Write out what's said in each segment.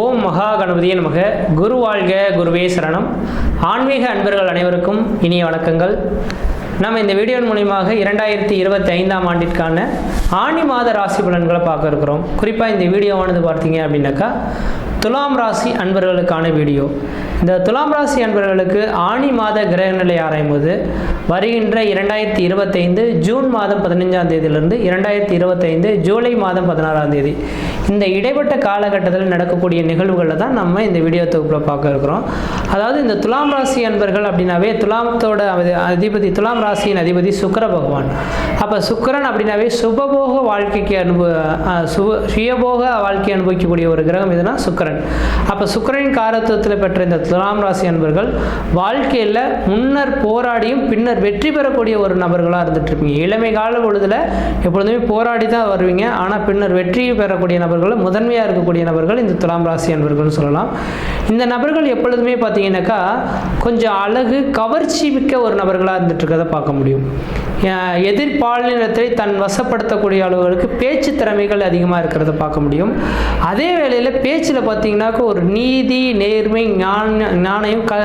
ஓம் மகா கணபதியே நமக. குரு வாழ்க குருவே சரணம். ஆன்மீக அன்பர்கள் அனைவருக்கும் இனிய வணக்கங்கள். நம்ம இந்த வீடியோ மூலியமாக இரண்டாயிரத்தி இருபத்தி ஐந்தாம் ஆண்டிற்கான ஆணி மாத ராசி பலன்களை பார்க்க இருக்கிறோம். குறிப்பாக இந்த வீடியோவானது பார்த்தீங்க அப்படின்னாக்கா துலாம் ராசி அன்பர்களுக்கான வீடியோ. இந்த துலாம் ராசி அன்பர்களுக்கு ஆணி மாத கிரகநிலை ஆராயும்போது வருகின்ற இரண்டாயிரத்தி இருபத்தைந்து ஜூன் மாதம் பதினைஞ்சாம் தேதியிலிருந்து இரண்டாயிரத்தி இருபத்தைந்து ஜூலை மாதம் பதினாறாம் தேதி. இந்த இடைப்பட்ட காலகட்டத்தில் நடக்கக்கூடிய நிகழ்வுகளை தான் நம்ம இந்த வீடியோ தொகுப்பில் பார்க்க இருக்கிறோம். அதாவது இந்த துலாம் ராசி அன்பர்கள் அப்படின்னாவே துலாமத்தோட அதிபதி துலாம் ராசியின் அதிபதி சுக்கர பகவான். அப்போ சுக்கரன் அப்படின்னாவே சுபபோக வாழ்க்கைக்கு அனுபவ சுப சுயபோக வாழ்க்கை அனுபவிக்கக்கூடிய ஒரு கிரகம் எதுனா சுக்கரன். அப்போ சுக்கரனின் காரத்துவத்தில் பெற்ற இந்த துலாம் ராசி அன்பர்கள் வாழ்க்கையில் முன்னர் போராடியும் பின்னர் வெற்றி பெறக்கூடிய ஒரு நபர்களாக இருந்துட்டு இருப்பீங்க இளமை கால பொழுதுல எப்பொழுதுமே போராடி தான் வருவீங்க. ஆனால் பின்னர் வெற்றி பெறக்கூடிய நபர்கள் முதன்மையாக இருக்கக்கூடிய நபர்கள் இந்த துலாம் ராசி அன்பர்கள்னு சொல்லலாம். இந்த நபர்கள் எப்பொழுதுமே பார்த்தீங்கன்னாக்கா கொஞ்சம் அழகு கவர்ச்சி மிக்க ஒரு நபர்களாக இருந்துட்டு இருக்கிறத பார்க்க முடியும். எதிர்பால் எதிர்பாலினத்தை தன் வசப்படுத்தக்கூடிய அளவுகளுக்கு பேச்சு திறமைகள் அதிகமாக இருக்கிறத பார்க்க முடியும். அதே வேளையில் பேச்சில் பார்த்து பார்த்தீங்கன்னாக்கா ஒரு நீதி நேர்மை ஞான ஞானையும் க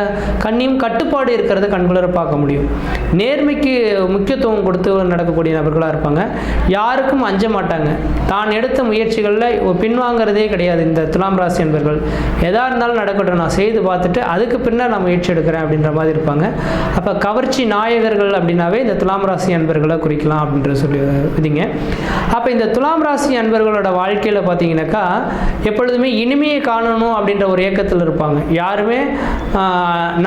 கண்ணியும் கட்டுப்பாடு இருக்கிறத கண்குளர பார்க்க முடியும். நேர்மைக்கு முக்கியத்துவம் கொடுத்து நடக்கக்கூடிய நபர்களாக இருப்பாங்க. யாருக்கும் அஞ்ச மாட்டாங்க. தான் எடுத்த முயற்சிகளில் பின்வாங்கிறதே கிடையாது இந்த துலாம் ராசி என்பர்கள். எதா இருந்தாலும் நடக்கட்டும் நான் செய்து பார்த்துட்டு அதுக்கு பின்னர் நான் முயற்சி எடுக்கிறேன் அப்படின்ற மாதிரி இருப்பாங்க. அப்போ கவர்ச்சி நாயகர்கள் அப்படின்னாவே இந்த துலாம் ராசி அன்பர்களை குறிக்கலாம் அப்படின்ற சொல்லி விதிங்க. அப்போ இந்த துலாம் ராசி அன்பர்களோட வாழ்க்கையில் பார்த்தீங்கன்னாக்கா எப்பொழுதுமே இனிமையை காணணும் அப்படின்ற ஒரு ஏக்கத்தில் இருப்பாங்க. யாருமே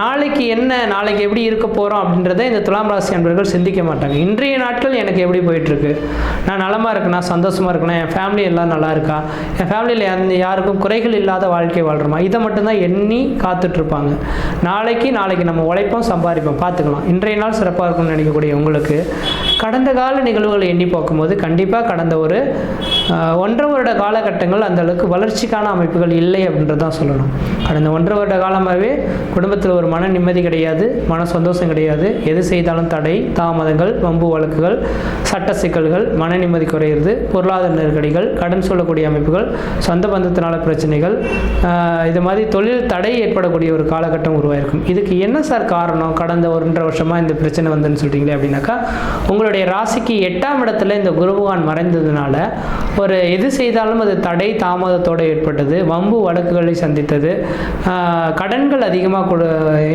நாளைக்கு என்ன நாளைக்கு எப்படி இருக்க போகிறோம் அப்படின்றத இந்த துலாம் ராசி அன்பர்கள் சிந்திக்க மாட்டாங்க. இன்றைய நாட்கள் எனக்கு எப்படி போயிட்டுருக்கு? நான் நலமாக இருக்கேனா? சந்தோஷமாக இருக்கேனா? என் ஃபேமிலி எல்லாம் நல்லா இருக்கா? என் ஃபேமிலியில் எந்த யாருக்கும் குறைகள் இல்லாத வாழ்க்கை வாழ்கிறோமா இதை மட்டும்தான் எண்ணி காத்துட்ருப்பாங்க. நாளைக்கு நாளைக்கு நம்ம உழைப்போம் சம்பாதிப்போம். பார்த்துக்கலாம். இன்றைய நாள் சிறப்பாக இருக்கும்னு நினைக்கக்கூடிய உங்களுக்கு கடந்த கால நிகழ்வுகளை எண்ணி பார்க்கும்போது கண்டிப்பாக கடந்த ஒரு ஒன்றரை வருட காலகட்டங்கள் அந்தளவுக்கு வளர்ச்சிக்கான அமைப்புகள் இல்லை. அப்படின்றது தான் சொல்லணும். கடந்த ஒன்றரை வருட காலமாகவே குடும்பத்தில் ஒரு மன நிம்மதி கிடையாது மன சந்தோஷம் கிடையாது. எது செய்தாலும் தடை தாமதங்கள் வம்பு வழக்குகள் சட்ட சிக்கல்கள் மன நிம்மதி குறையிறது பொருளாதார நெருக்கடிகள் கடன் சொல்லக்கூடிய அமைப்புகள் சொந்த பந்தத்தினால பிரச்சனைகள் இது மாதிரி தொழில் தடை ஏற்படக்கூடிய ஒரு காலகட்டம் உருவாயிருக்கும். இதுக்கு என்ன சார் காரணம்? கடந்த ஒன்றரை வருஷமாக இந்த பிரச்சனை வந்துன்னு சொல்கிறீங்களே அப்படின்னாக்கா உங்களுடைய ராசிக்கு எட்டாம் இடத்துல இந்த குருபகவான் மறைந்ததுனால ஒரு எது செய்தாலும் அது தடை தாமதத்தோடு ஏற்பட்டது வம்பு வழக்குகளை சந்தித்தது. கடன்கள் அதிகமாக கொடு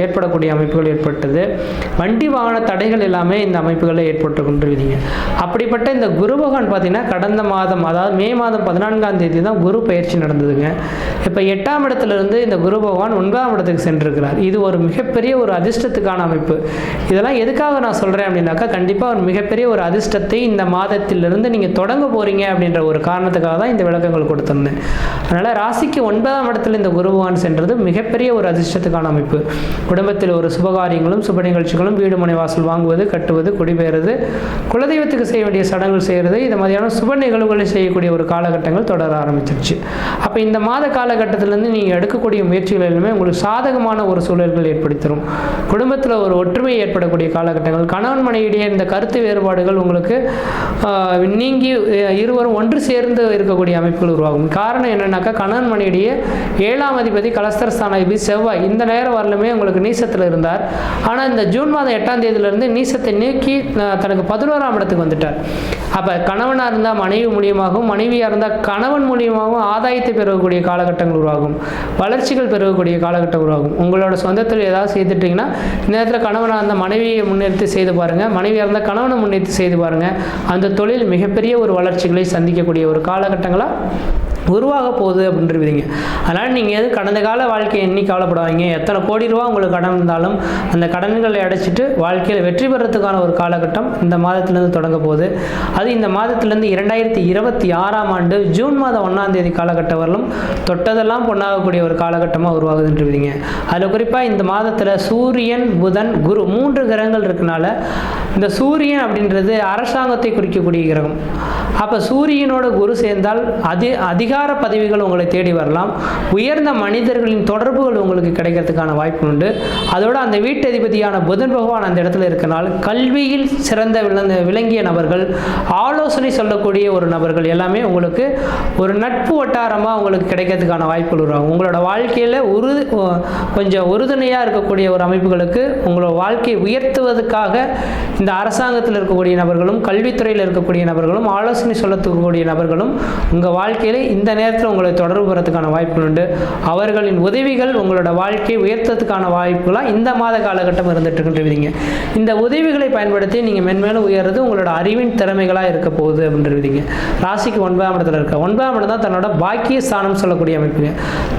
ஏற்படக்கூடிய அமைப்புகள் ஏற்பட்டது. வண்டி வாகன தடைகள் எல்லாமே இந்த அமைப்புகளில் ஏற்பட்டு கொண்டிருக்கீங்க அப்படிப்பட்ட இந்த குரு பகவான் பார்த்தீங்கன்னா கடந்த மாதம் அதாவது மே மாதம் பதினான்காம் தேதி தான் குரு பயிற்சி நடந்ததுங்க. இப்போ எட்டாம் இடத்துலேருந்து இந்த குரு பகவான் ஒன்பதாம் இடத்துக்கு சென்றிருக்கிறார். இது ஒரு மிகப்பெரிய ஒரு அதிர்ஷ்டத்துக்கான அமைப்பு. இதெல்லாம் எதுக்காக நான் சொல்கிறேன் அப்படின்னாக்கா கண்டிப்பாக ஒரு மிகப்பெரிய ஒரு அதிர்ஷ்டத்தை இந்த மாதத்திலிருந்து நீங்கள் தொடங்க போகிறீங்க அப்படின்ற ஒரு காரணத்துக்காக தான் இந்த விளக்கங்கள் கொடுத்துருந்தேன். அதனால் ராசிக்கு ஒன்பதாம் இடத்துல இந்த குருபகவான் சென்றது மிகப்பெரிய ஒரு அதிர்ஷ்டத்துக்கான அமைப்பு. குடும்பத்தில் ஒரு சுபகாரியங்களும் சுப நிகழ்ச்சிகளும் வீடு மனை வாசல் வாங்குவது கட்டுவது குடிபெயர்வது குலதெய்வத்துக்கு செய்ய வேண்டிய சடங்குகள் செய்கிறது இது மாதிரியான சுப நிகழ்வுகளை செய்யக்கூடிய ஒரு காலகட்டங்கள் தொடர ஆரம்பிச்சிருச்சு. அப்போ இந்த மாத காலகட்டத்திலேருந்து நீங்கள் எடுக்கக்கூடிய முயற்சிகள் எல்லாமே உங்களுக்கு சாதகமான ஒரு சூழல்கள் ஏற்படுத்தரும். குடும்பத்தில் ஒரு ஒற்றுமை ஏற்படக்கூடிய காலகட்டங்கள் கணவன் மனையிடையே இந்த கருத்து வேறுபாடுகள் உங்களுக்கு நீங்கி இருவரும் ஒன்று சேர்ந்து இருக்கக்கூடிய அமைப்புகள் உருவாகும். காரணம் என்னன்னாக்கா கணவன் இருக்கக்கூடிய ஏழாம் அதிபதி கலஸ்தரஸ்தான அதிபதி செவ்வாய். இந்த நேரம் வரலுமே உங்களுக்கு நீசத்தில் இருந்தார். ஆனால் இந்த ஜூன் மாதம் எட்டாம் தேதியிலிருந்து நீசத்தை நீக்கி தனக்கு பதினோராம் இடத்துக்கு வந்துட்டார். அப்போ கணவனாக இருந்தால் மனைவி மூலியமாகவும் மனைவியாக இருந்தால் கணவன் மூலியமாகவும் ஆதாயத்தை பெறக்கூடிய காலகட்டங்கள் உருவாகும். வளர்ச்சிகள் பெறக்கூடிய காலகட்டம் உருவாகும். உங்களோட சொந்தத்தில் ஏதாவது செய்துட்டீங்கன்னா இந்த நேரத்தில் கணவனாக இருந்தால் மனைவியை முன்னிறுத்தி செய்து பாருங்கள் மனைவியாக இருந்தால் கணவனை முன்னிறுத்தி செய்து பாருங்கள் அந்த தொழில் மிகப்பெரிய ஒரு வளர்ச்சிகளை சந்திக்கக்கூடிய ஒரு காலகட்டங்களாக உருவாக போகுது அப்படின்றீங்க அதனால் நீங்கள் எது கடந்த கால வாழ்க்கையை எண்ணி கவலைப்படாதீங்க. எத்தனை கோடி ரூபா உங்களுக்கு கடன் இருந்தாலும் அந்த கடன்களை அடைச்சிட்டு வாழ்க்கையில் வெற்றி பெறத்துக்கான ஒரு காலகட்டம் இந்த மாதத்திலேருந்து தொடங்க போகுது. அது இந்த மாதத்திலேருந்து இரண்டாயிரத்தி இருபத்தி ஆறாம் ஆண்டு ஜூன் மாதம் ஒன்றாம் தேதி காலகட்டம் வரலும் தொட்டதெல்லாம் பொண்ணாகக்கூடிய ஒரு காலகட்டமாக உருவாகுதுன்றீங்க அதில் குறிப்பாக இந்த மாதத்தில் சூரியன் புதன் குரு மூன்று கிரகங்கள் இருக்கனால இந்த சூரியன் அப்படின்றது அரசாங்கத்தை குறிக்கக்கூடிய கிரகம். அப்போ சூரியனோட குரு சேர்ந்தால் அதி அதிக அதிகார பதவிகள் உங்களை தேடி வரலாம். உயர்ந்த மனிதர்களின் தொடர்புகள் உங்களுக்கு கிடைக்கிறதுக்கான வாய்ப்பு உண்டு. அதோட அந்த வீட்டதிபதியான புதன் பகவான் அந்த இடத்துல இருக்கனால் கல்வியில் சிறந்த விளந்த விளங்கிய நபர்கள் ஆலோசனை சொல்லக்கூடிய ஒரு நபர்கள் எல்லாமே உங்களுக்கு ஒரு நட்பு வட்டாரமாக உங்களுக்கு கிடைக்கிறதுக்கான வாய்ப்புகள் உருவாகும். உங்களோட வாழ்க்கையில் உரு கொஞ்சம் உறுதுணையாக இருக்கக்கூடிய ஒரு அமைப்புகளுக்கு உங்களோட வாழ்க்கையை உயர்த்துவதற்காக இந்த அரசாங்கத்தில் இருக்கக்கூடிய நபர்களும் கல்வித்துறையில் இருக்கக்கூடிய நபர்களும் ஆலோசனை சொல்லக்கூடிய நபர்களும் உங்கள் வாழ்க்கையில் இந்த இந்த நேரத்தில் உங்களை தொடர்பு பெறத்துக்கான வாய்ப்புகள் உண்டு. அவர்களின் உதவிகள் உங்களோட வாழ்க்கையை உயர்த்ததுக்கான வாய்ப்புகளாக இந்த மாத காலகட்டம் இருந்துட்டு இருக்கின்றீங்க இந்த உதவிகளை பயன்படுத்தி நீங்கள் மென்மேலும் உயர்றது உங்களோட அறிவின் திறமைகளாக இருக்க போகுது அப்படின்றீங்க ராசிக்கு ஒன்பதாம் இடத்துல இருக்க ஒன்பதாம் இடம் தான் தன்னோட பாக்கிய ஸ்தானம் சொல்லக்கூடிய அமைப்புங்க.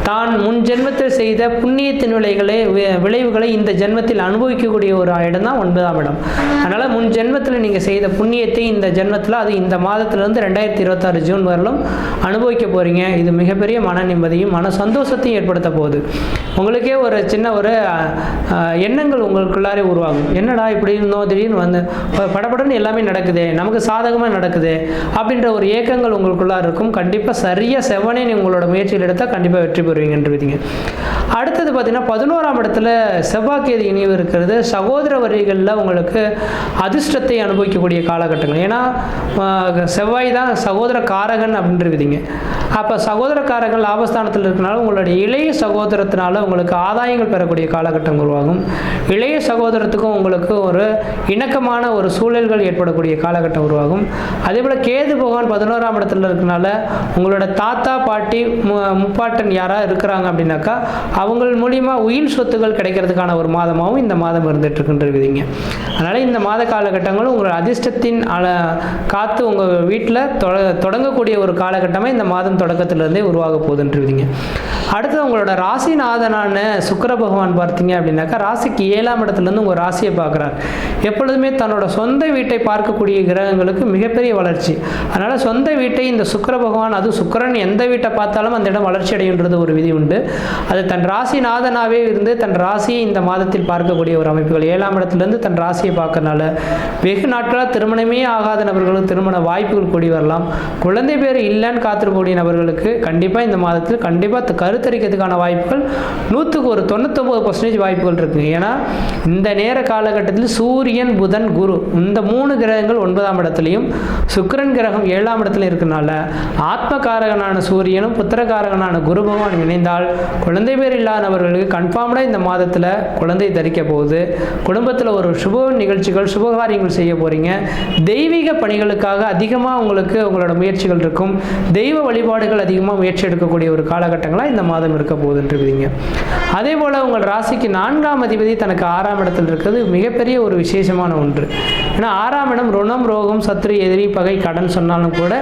தான் முன் ஜென்மத்தில் செய்த புண்ணியத்தின் விளைகளை வி- விளைவுகளை இந்த ஜென்மத்தில் அனுபவிக்கக்கூடிய ஒரு இடம் தான் ஒன்பதாம் இடம். அதனால் முன் ஜென்மத்தில் நீங்கள் செய்த புண்ணியத்தை இந்த ஜென்மத்தில் அது இந்த மாதத்திலிருந்து ரெண்டாயிரத்தி இருபத்தாறு ஜூன் வரலும் அனுபவிக்க போகிறீங்க இது மிகப்பெரிய மன நிம்மதியும் மன சந்தோஷத்தையும் ஏற்படுத்த போகுது. உங்களுக்கே ஒரு சின்ன ஒரு எண்ணங்கள் உங்களுக்குள்ளாரே உருவாகும். என்னடா இப்படி இருந்தோம்? திடீர்னு வந்து படப்படன்னு படபடன்னு எல்லாமே நடக்குதே நமக்கு சாதகமாக நடக்குது அப்படின்ற ஒரு ஏக்கங்கள் உங்களுக்குள்ளார இருக்கும். கண்டிப்பாக சரியாக செவனே நீ உங்களோட முயற்சியில் எடுத்தால் கண்டிப்பாக வெற்றி பெறுவீங்கன்றீங்க அடுத்தது பார்த்தீங்கன்னா பதினோராம் இடத்துல செவ்வாய்க்கேது இணைவு இருக்கிறது. சகோதர வரிகளில் உங்களுக்கு அதிர்ஷ்டத்தை அனுபவிக்கக்கூடிய காலகட்டங்கள். ஏன்னா செவ்வாய் தான் சகோதர காரகன் அப்படின்றீங்க அப்போ சகோதரக்காரர்கள் லாபஸ்தானத்தில் இருக்கனால உங்களுடைய இளைய சகோதரத்தினால உங்களுக்கு ஆதாயங்கள் பெறக்கூடிய காலகட்டம் உருவாகும். இளைய சகோதரத்துக்கும் உங்களுக்கு ஒரு இணக்கமான ஒரு சூழல்கள் ஏற்படக்கூடிய காலகட்டம் உருவாகும். அதே போல் கேது பகவான் பதினோராம் இடத்துல இருக்கனால உங்களோட தாத்தா பாட்டி மு- முப்பாட்டன் யாராக இருக்கிறாங்க அப்படின்னாக்கா அவங்க மூலியமாக உயிர் சொத்துகள் கிடைக்கிறதுக்கான ஒரு மாதமாகவும் இந்த மாதம் இருந்துட்டு இருக்குன்றீங்க அதனால் இந்த மாத காலகட்டங்களும் உங்களோட அதிர்ஷ்டத்தின் அல காத்து உங்கள் வீட்டில் தொட தொடங்கக்கூடிய ஒரு காலகட்டமாக இந்த மாதம் தொடக்கத்திலிருந்தே உருவாக போகுதுன்றீங்க அடுத்து உங்களோட ராசிநாதனான சுக்கர பகவான் பார்த்தீங்க அப்படின்னாக்கா ராசிக்கு ஏழாம் இடத்துலேருந்து உங்கள் ராசியை பார்க்குறார். எப்பொழுதுமே தன்னோட சொந்த வீட்டை பார்க்கக்கூடிய கிரகங்களுக்கு மிகப்பெரிய வளர்ச்சி. அதனால் சொந்த வீட்டை இந்த சுக்கர பகவான் அது சுக்கரன் எந்த வீட்டை பார்த்தாலும் அந்த இடம் வளர்ச்சி அடையுன்றது ஒரு விதி உண்டு. அது தன் ராசிநாதனாகவே இருந்து தன் ராசியை இந்த மாதத்தில் பார்க்கக்கூடிய ஒரு அமைப்புகள். ஏழாம் இடத்துலேருந்து தன் ராசியை பார்க்கறனால வெகு நாட்களாக திருமணமே ஆகாத நபர்களுக்கு திருமண வாய்ப்புகள் கூடி வரலாம். குழந்தை பேர் இல்லைன்னு காத்திருக்கக்கூடிய நபர்கள் மாணவர்களுக்கு கண்டிப்பாக இந்த மாதத்தில் கண்டிப்பாக கருத்தரிக்கிறதுக்கான வாய்ப்புகள் நூற்றுக்கு ஒரு தொண்ணூத்தொம்பது பர்சன்டேஜ் வாய்ப்புகள் இருக்குது ஏன்னா இந்த நேர காலகட்டத்தில் சூரியன் புதன் குரு இந்த மூணு கிரகங்கள் ஒன்பதாம் இடத்துலையும் சுக்கரன் கிரகம் ஏழாம் இடத்துல இருக்கனால ஆத்மகாரகனான சூரியனும் புத்திரகாரகனான குரு பகவான் இணைந்தால் குழந்தை பேர் இல்லாதவர்களுக்கு கன்ஃபார்ம்டாக இந்த மாதத்தில் குழந்தை தரிக்க போகுது. குடும்பத்தில் ஒரு சுப நிகழ்ச்சிகள் சுபகாரியங்கள் செய்ய போகிறீங்க தெய்வீக பணிகளுக்காக அதிகமாக உங்களுக்கு உங்களோட முயற்சிகள் இருக்கும். தெய்வ வழிபாடு வழிபாடுகள் அதிகமாக முயற்சி எடுக்கக்கூடிய ஒரு காலகட்டங்களாக இந்த மாதம் இருக்க போகுதுன்றீங்க அதே போல் உங்கள் ராசிக்கு நான்காம் அதிபதி தனக்கு ஆறாம் இடத்தில் இருக்கிறது மிகப்பெரிய ஒரு விசேஷமான ஒன்று. ஏன்னா ஆறாம் இடம் ருணம் ரோகம் சத்ரு எதிரி பகை கடன் சொன்னாலும் கூட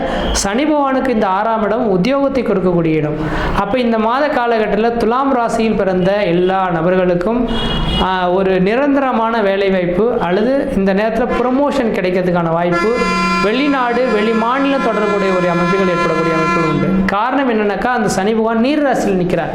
சனி பகவானுக்கு இந்த ஆறாம் இடம் உத்தியோகத்தை கொடுக்கக்கூடிய இடம். அப்போ இந்த மாத காலகட்டத்தில் துலாம் ராசியில் பிறந்த எல்லா நபர்களுக்கும் ஒரு நிரந்தரமான வேலைவாய்ப்பு அல்லது இந்த நேரத்தில் ப்ரொமோஷன் கிடைக்கிறதுக்கான வாய்ப்பு வெளிநாடு வெளி மாநிலம் தொடர்புடைய ஒரு அமைப்புகள் ஏற்படக்கூடிய அமைப்புகள் உண்டு. காரணம் என்னென்னாக்கா அந்த சனி பகவான் நீர் ராசியில் நிற்கிறார்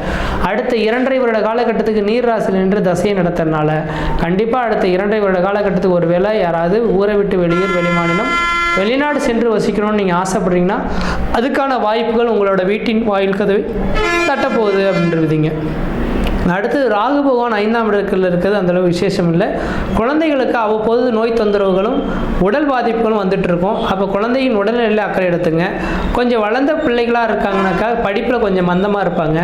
அடுத்த இரண்டரை வருட காலகட்டத்துக்கு நீர் ராசியில் நின்று தசையை நடத்துறதுனால கண்டிப்பாக அடுத்த இரண்டரை வருட காலகட்டத்துக்கு ஒரு வேளை யாராவது ஊரை விட்டு வெளியூர் வெளி மாநிலம் வெளிநாடு சென்று வசிக்கணும்னு நீங்கள் ஆசைப்படுறீங்கன்னா அதுக்கான வாய்ப்புகள் உங்களோட வீட்டின் வாயில் கதவை தட்டப்போகுது அப்படின்றதுங்க. அடுத்து ராகு பகவான் ஐந்தாம் இடத்தில் இருக்கிறது அந்தளவு விசேஷம் இல்லை. குழந்தைகளுக்கு அவ்வப்போது நோய் தொந்தரவுகளும் உடல் பாதிப்புகளும் வந்துட்டு இருக்கும் அப்போ குழந்தையின் உடல்நிலையில் அக்கறை எடுத்துங்க. கொஞ்சம் வளர்ந்த பிள்ளைகளாக இருக்காங்கனாக்கா படிப்பில் கொஞ்சம் மந்தமாக இருப்பாங்க.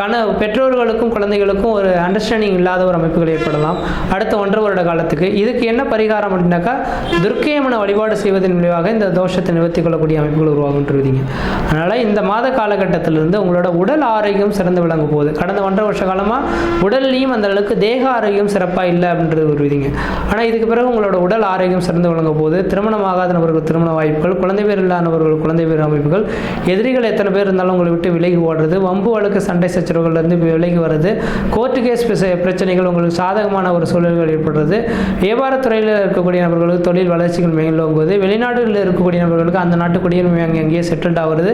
கண பெற்றோர்களுக்கும் குழந்தைகளுக்கும் ஒரு அண்டர்ஸ்டாண்டிங் இல்லாத ஒரு அமைப்புகள் ஏற்படலாம். அடுத்த ஒன்றரை வருட காலத்துக்கு. இதுக்கு என்ன பரிகாரம் அப்படின்னாக்கா துர்க்கையம்மனை வழிபாடு செய்வதன் விளைவாக இந்த தோஷத்தை நிவர்த்தி கொள்ளக்கூடிய அமைப்புகள் உருவாகுன்றீங்க அதனால் இந்த மாத காலகட்டத்திலிருந்து உங்களோட உடல் ஆரோக்கியம் சிறந்து விளங்க போகுது. கடந்த ஒன்றரை வருஷ காலமாக உடல்லையும் அந்த அளவுக்கு தேக ஆரோக்கியம் சிறப்பாக இல்லை அப்படின்றது ஒரு விதிங்க. ஆனால் இதுக்கு பிறகு உங்களோட உடல் ஆரோக்கியம் சிறந்து விளங்கும் போது திருமணம் ஆகாத நபர்கள் திருமண வாய்ப்புகள் குழந்தை பேர் இல்லாதவர்கள் குழந்தை பேர் அமைப்புகள் எதிரிகள் எத்தனை பேர் இருந்தாலும் உங்களை விட்டு விலகி ஓடுறது வம்பு வழக்கு சண்டை சச்சரவுகள்லேருந்து விலகி வர்றது கோர்ட்டு கேஸ் பிரச்சனைகள் உங்களுக்கு சாதகமான ஒரு சூழல்கள் ஏற்படுறது வியாபாரத்துறையில் இருக்கக்கூடிய நபர்களுக்கு தொழில் வளர்ச்சிகள் மேலோங்குவது வெளிநாடுகளில் இருக்கக்கூடிய நபர்களுக்கு அந்த நாட்டு குடியுரிமை அங்கே அங்கேயே செட்டில்ட் ஆகுறது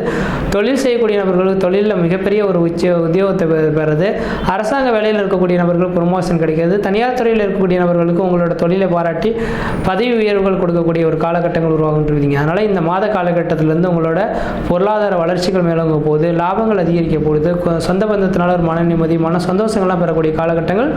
தொழில் செய்யக்கூடிய நபர்களுக்கு தொழிலில் மிகப்பெரிய ஒரு உச்ச உத்தியோகத்தை பெறுறது அரசாங்க அரசாங்க வேலையில் இருக்கக்கூடிய நபர்கள் ப்ரொமோஷன் கிடைக்கிறது. தனியார் துறையில் இருக்கக்கூடிய நபர்களுக்கு உங்களோட தொழிலை பாராட்டி பதவி உயர்வுகள் கொடுக்கக்கூடிய ஒரு காலகட்டங்கள் உருவாகுன்றீங்க அதனால் இந்த மாத காலகட்டத்திலேருந்து உங்களோட பொருளாதார வளர்ச்சிகள் மேலோங்க போகுது. லாபங்கள் அதிகரிக்க போகுது. சொந்த பந்தத்தினால ஒரு மன நிம்மதி மன சந்தோஷங்கள்லாம் பெறக்கூடிய காலகட்டங்கள்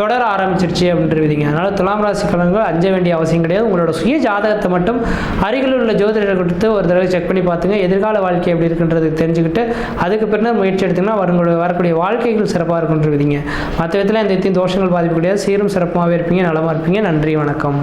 தொடர ஆரம்பிச்சிருச்சு அப்படின்றீங்க அதனால் துலாம் கலன்கள் அஞ்ச வேண்டிய அவசியம் கிடையாது. உங்களோட சுய ஜாதகத்தை மட்டும் அருகில் உள்ள ஜோதிடர்கள் கொடுத்து ஒரு தடவை செக் பண்ணி பார்த்துங்க எதிர்கால வாழ்க்கை எப்படி இருக்குன்றது தெரிஞ்சுக்கிட்டு அதுக்கு பின்னர் முயற்சி எடுத்தீங்கன்னா வரக்கூடிய வாழ்க்கைகள் சிறப்பாக இருக்கிறீங்க மற்ற விதத்தில் எந்த எத்தையும் தோஷங்கள் பாதிப்பு கிடையாது. சீரும் சிறப்புமாகவே இருப்பீங்க. நலமாக இருப்பீங்க. நன்றி. வணக்கம்.